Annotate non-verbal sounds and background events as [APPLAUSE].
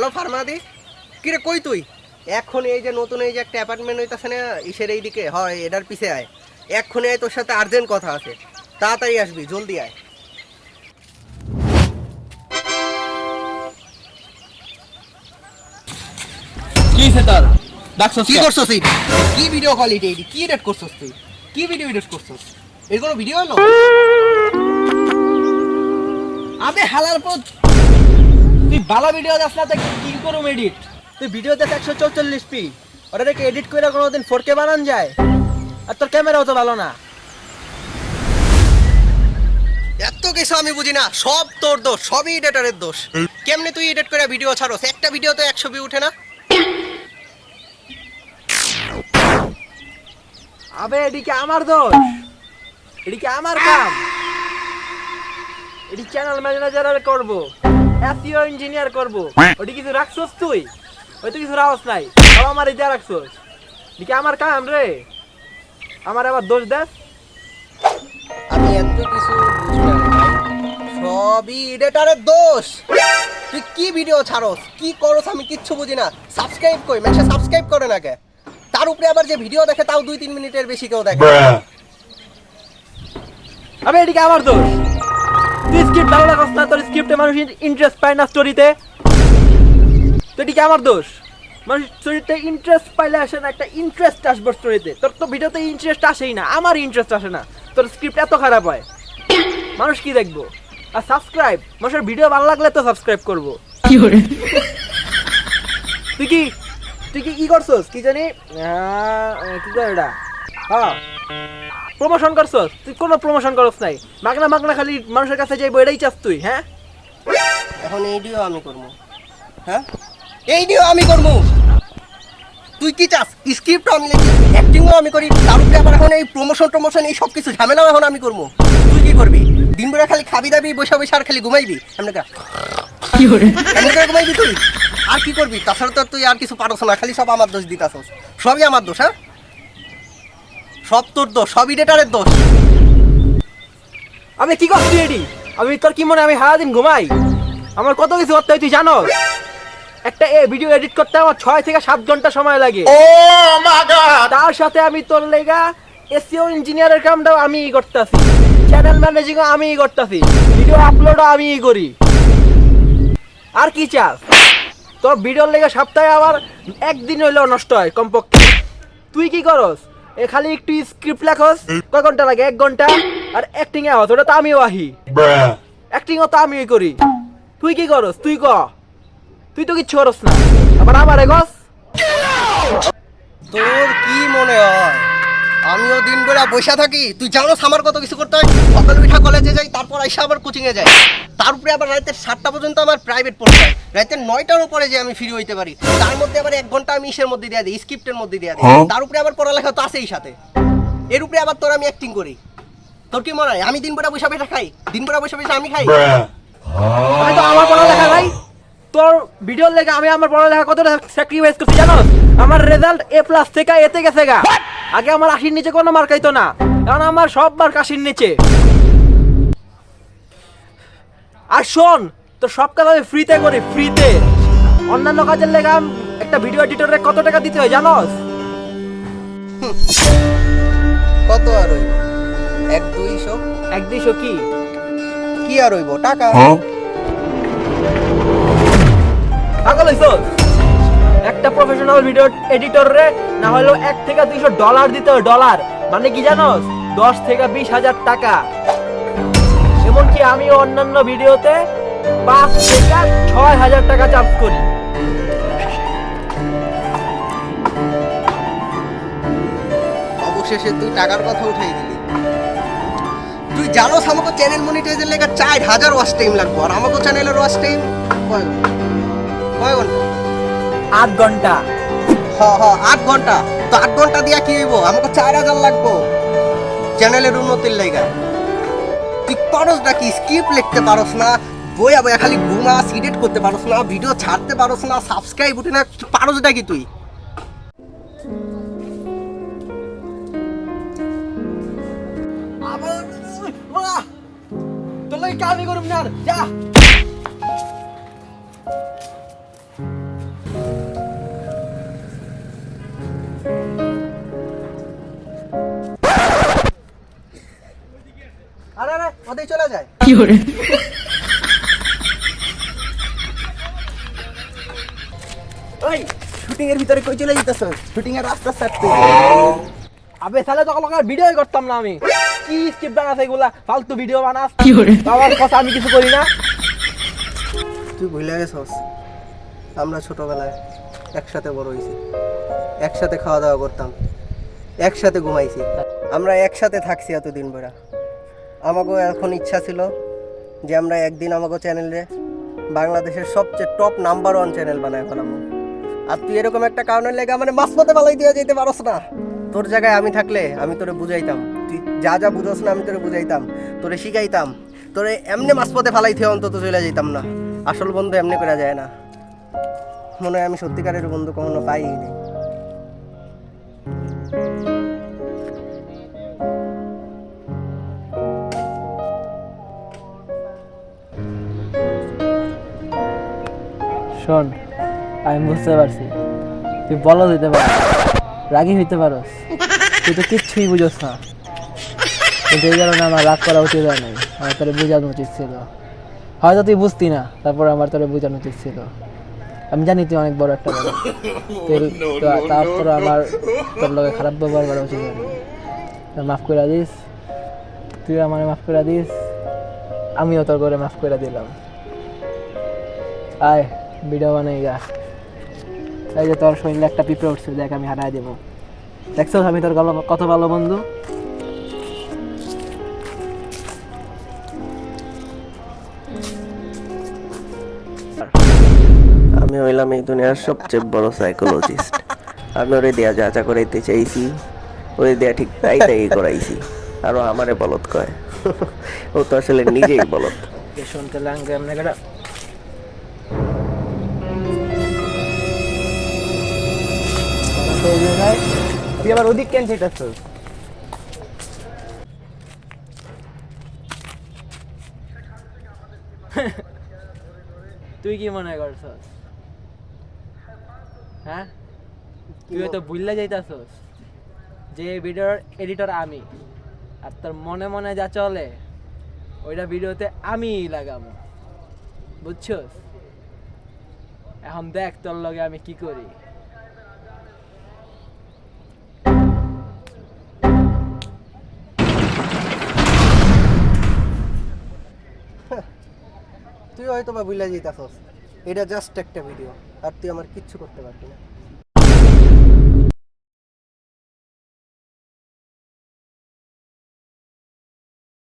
Hello ফার্মাদি। কিরে কই তুই? এখন এই যে নতুন এই যে একটা অ্যাপার্টমেন্ট হইতাছে না ইসের এইদিকে? হয় এটার পিছে আয়। এক্ষুনি আয় তোর সাথে আর্জেন্ট কথা আছে। তাড়াতাড়ি আসবি জলদি আয়। কি তোর? ডাকছস কি করছস এই কি ভিডিও কোয়ালিটি এই কি এডিট করছস তুই? কি ভিডিও এডিট করছস? এর কোনো ভিডিও হলো [LAUGHS] আবে হালার পথ তুই ভালো ভিডিও দেখ না তো কি করুম এডিট তুই ভিডিও দেখ একশো চৌচল্লিশ পি। ওটাকে এডিট করে কোনোদিন ফোর কে বানান যায়। আর তোর ক্যামেরাও তো ভালো না। এত কিছু আমি বুঝি না সব তোর দোষ সবই এডিটরের দোষ। কেমনে তুই এডিট করে ভিডিও ছাড়োস? একটা ভিডিও তো একশো ভিউ উঠে না। আবে এদিকে আমার দোষ। এদিকে আমার কাম। এটি চ্যানেল ম্যানেজার করব। এসইও ইঞ্জিনিয়ার করব। ওটি কিছু রাখছস তুই? ওই তো কিছু রাখছ নাই। আমার দিয়ে রাখছস। এদিকে আমার কাম রে। আমার আবার দোষ দেখ আমি এত কিছু। সবই এডিটরের দোষ। তুই কি ভিডিও ছাড়োস? কি করস আমি কিচ্ছু বুঝি না। সাবস্ক্রাইব কই? মানুষে সাবস্ক্রাইব করে না কে? তার উপরে আবার যে ভিডিও দেখে তাও দুই তিন মিনিটের বেশি কেউ দেখে আবে এদিকে আমার দোষ। তুই স্ক্রিপ্ট ভালো লাগাস না তোর স্ক্রিপ্টে মানুষ ইন্টারেস্ট পায় না স্টোরিতে তো এদিকে আমার দোষ? মানুষ স্টোরিতে ইন্টারেস্ট পাইলে আসে না একটা ইন্টারেস্ট আসবে স্টোরিতে তোর তো ভিডিওতে ইন্টারেস্ট আসেই না আমার ইন্টারেস্ট আসে না। তোর স্ক্রিপ্ট এত খারাপ হয়। মানুষ কি দেখব? আর সাবস্ক্রাইব মানুষের ভিডিও ভালো লাগলে তো সাবস্ক্রাইব করব। তুই কি তুই কি কি করছস? কি জানি কি করে এটা? হ্যাঁ। প্রমোশন করছস তুই কোনো প্রমোশন করস নাই। মাগনা মাগনা খালি মানুষের কাছে যাইবো এটাই চাস তুই হ্যাঁ? এখন এইডিও আমি করব। হ্যাঁ? এইডিও আমি করব। তুই কি চাস? স্ক্রিপ্ট আমি লিখি অ্যাক্টিংও আমি করি তার উপরে আবার এখন এই প্রমোশন টমোশন এই সব কিছু ঝামেলাও এখন আমি করব। তুই কি করবি? দিন বেলা খালি খাবি দাবি বসে বসে আর খালি ঘুমাইবি? এমনি কা এমনি করে ঘুমাইবি তুই? আর কি করবি? তাছাড়া তো তুই আর কিছু পারছ না খালি সব আমার দোষ দিতাছস। সবই আমার দোষ হ্যাঁ? সব তোর দোষ সবই ডেটারের দোষ। আমি কি করছি এডি? আমি তোর কি মনে আমি সারাদিন ঘুমাই? আমার কত কিছু করতে হয় তুই জানো একটা এ ভিডিও এডিট করতে আমার ছয় থেকে সাত ঘণ্টা সময় লাগে। তার সাথে আমি তোর লেগা এসিও ইঞ্জিনিয়ারের কামটাও আমিই করতেছি। চ্যানেল ম্যানেজিংও আমিই করতেছি। ভিডিও আপলোডও আমিই করি। আর কি চাস? তোর ভিডিওর লেগে সপ্তাহে আবার একদিন হইলেও নষ্ট হয় কমপক্ষে। তুই কি করস? এ খালি একটু স্ক্রিপ্ট লেখস কয় ঘণ্টা লাগে? এক ঘণ্টা? আর অ্যাক্টিং এ ওটা তো আমিও আহি। অ্যাক্টিংও তো আমিই করি। তুই কি করস? তুই ক। তুই তো কিচ্ছু করস না। আবার আমার গস তোর কি মনে হয়? আমিও দিন বেলা বসে থাকি। তুই জানোস আমার কত কিছু করতে হয়? সকাল উঠা কলেজে যাই তারপর আইসা আবার কোচিংয়ে যাই। তার উপরে আবার রাতের সাতটা পর্যন্ত আমার প্রাইভেট পড়তে হয়। রাতের নয়টার উপরে যে আমি ফ্রি হইতে পারি। তার মধ্যে আবার এক ঘণ্টা আমি ইসের মধ্যে দিয়ে দিই স্ক্রিপ্টের মধ্যে দিয়ে দিই। তার উপরে আবার পড়ালেখা তো আছেই সাথে। এর উপরে আবার তোর আমি অ্যাক্টিং করি। তোর কি মনে হয়? আমি দিন বেলা বসে বসে খাই? দিন বেলা বসে বসে আমি খাই আমি তো আমার পড়ালেখা নাই তোর ভিডিওর লেগে আমি আমার পড়ালেখা কতটা স্যাক্রিফাইস করছি জানো আমার রেজাল্ট এ প্লাস থেকে এতে গেছে গা। আগে আমার আশির নিচে কোনো মার্ক আইতো না। কারণ আমার সব মার্ক আশির নিচে। আর শোন তো সব কাজ আমি ফ্রিতে করি ফ্রিতে অন্যান্য কাজের লেগে আম- একটা ভিডিও এডিটরে কত টাকা দিতে হয় জানোস? কত আর হইব? এক দুইশো? এক দুইশো কি? কি আর হইব? টাকা? প্রফেশনাল ভিডিও এডিটর রে না হলেও এক থেকে দুইশো ডলার দিতে হয় ডলার মানে কি জানোস দশ থেকে বিশ হাজার টাকা। এমনকি আমি অন্যান্য ভিডিওতে পাঁচ থেকে ছয় হাজার টাকা চার্জ করি। অবশেষে তুই টাকার কথা উঠাই দিলি। তুই জানোস আমাকে চ্যানেল মনিটাইজের লেগে চার হাজার ওয়াচ টাইম লাগবো আর আমাকে চ্যানেলের ওয়াচ টাইম কয় কয় ঘণ্টা? আট ঘণ্টা। হ হ, আট ঘণ্টা। তো আট ঘণ্টা দিয়া কি হইব? আমাকে চার হাজার লাগবো। চ্যানেলের উন্নতির লেগা। তুই পারস না কি? স্ক্রিপ্ট লিখতে পারস না, বইয়া বইয়া খালি ঘুমা সিডেট করতে পারস না, ভিডিও ছাড়তে পারস না সাবস্ক্রাইব উঠে না পারস না কি তুই? তোর লাগে কামই যা। করা যায়। ওই শুটিং এর ভিতরে কই চলে যেতেছ? শুটিং এর রাস্তা ছাড়তে। আবে তাহলে তখন ভিডিও করতাম না আমি। কি স্ক্রিপ্ট বানাস এগুলা? ফালতু ভিডিও বানাস। আমার কথা আমি কিছু করি না। তুই ভুলে গেছস? আমরা ছোটবেলায় একসাথে বড় হয়েছি। একসাথে খাওয়া দাওয়া করতাম। একসাথে ঘুমাইছি। আমরা একসাথে থাকছি এতদিন বেড়া আমাকেও এখন ইচ্ছা ছিল যে আমরা একদিন আমাকে চ্যানেলে বাংলাদেশের সবচেয়ে টপ নাম্বার ওয়ান চ্যানেল বানায় ফেলাম। আর তুই এরকম একটা কারণের লেগে মানে মাঝপথে পালাই দিয়ে যেতে পারস না। তোর জায়গায় আমি থাকলে আমি তোরে বুঝাইতাম। তুই যা যা বুঝোস না আমি তোরে বুঝাইতাম, তোরে শিখাইতাম। তোরে এমনি মাঝপথে ফালাই থেকে অন্তত চলে যেতাম না। আসল বন্ধু এমনি করা যায় না। মনে হয় আমি সত্যিকারের বন্ধু কখনো পাই শোন আমি বুঝতে পারছি। তুই বলো দিতে পারো রাগি হইতে পারোস। তুই তো কিচ্ছুই বুঝোস না। কিন্তু এই কারণে আমার রাগ করা উচিত হয় নাই। আমার তোরে বোঝানো উচিত ছিল। হয়তো তুই বুঝতি না তারপর আমার তোরে বোঝানো উচিত ছিল। আমি জানি তুই অনেক বড় একটা তারপর আমার তোর লগে খারাপ ব্যবহার করা উচিত হয়নি। তা মাফ করে দিস। তুই আমার মাফ করে দিস। আমিও তোর করে মাফ করে দিলাম। আয়। ভিডিও বানাই গা এই যে তোর শরীরে একটা পিঁপড়ে উঠছে দেখ আমি হারাই দেবো। দেখছ আমি তোর কত ভালো বন্ধু? আমি হইলাম এই দুনিয়ার সবচেয়ে বড় সাইকোলজিস্ট আমি ওরে দেয়া যা যা করাইতে চাইছি ওরে দেয়া ঠিক তাই তাই করাইছি আরও আমারে বলত কয়। ও তো আসলে নিজেই বলত। শুনতে এমনি করে তুই আবার ওদিক কেন সেটাচ্ছিস তুই কি মনে করছস? হ্যাঁ? তুই তো ভুললে যাইতাছস যে ভিডিওর এডিটর আমি। আর তোর মনে মনে যা চলে, ওইটা ভিডিওতে আমি লাগাবো। বুঝছস? এখন দেখ তোর লগে আমি কি করি। তুই হয়তো বা বুঝলা যেতে এটা জাস্ট একটা ভিডিও আর তুই আমার কিচ্ছু করতে পারবি না।